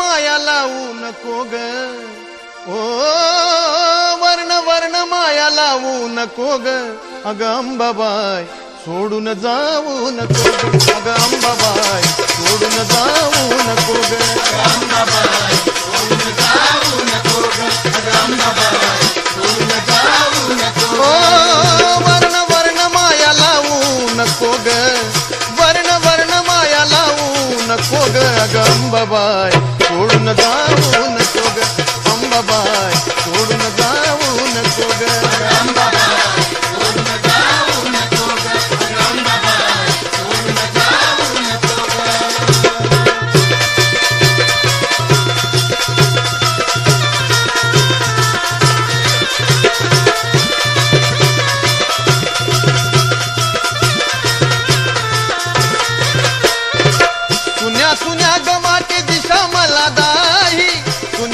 माया लावू नको ग. ओ वर्ण वर्ण माया लावू नको ग. अग अंबाबाय सोडून जाऊ नको अग अंबाबाय सोडून जाऊ नको ग. अंबाबाय सोडून जाऊ नको वर्ण वर्ण माया लावू नको ग. वर्ण वर्ण माया लावू नको மகதா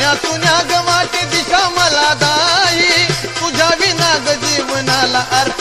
तुझ्या तुझ्या गमाची दिशा मला दाई तुझ्या विनाग जीवनाला अर्थ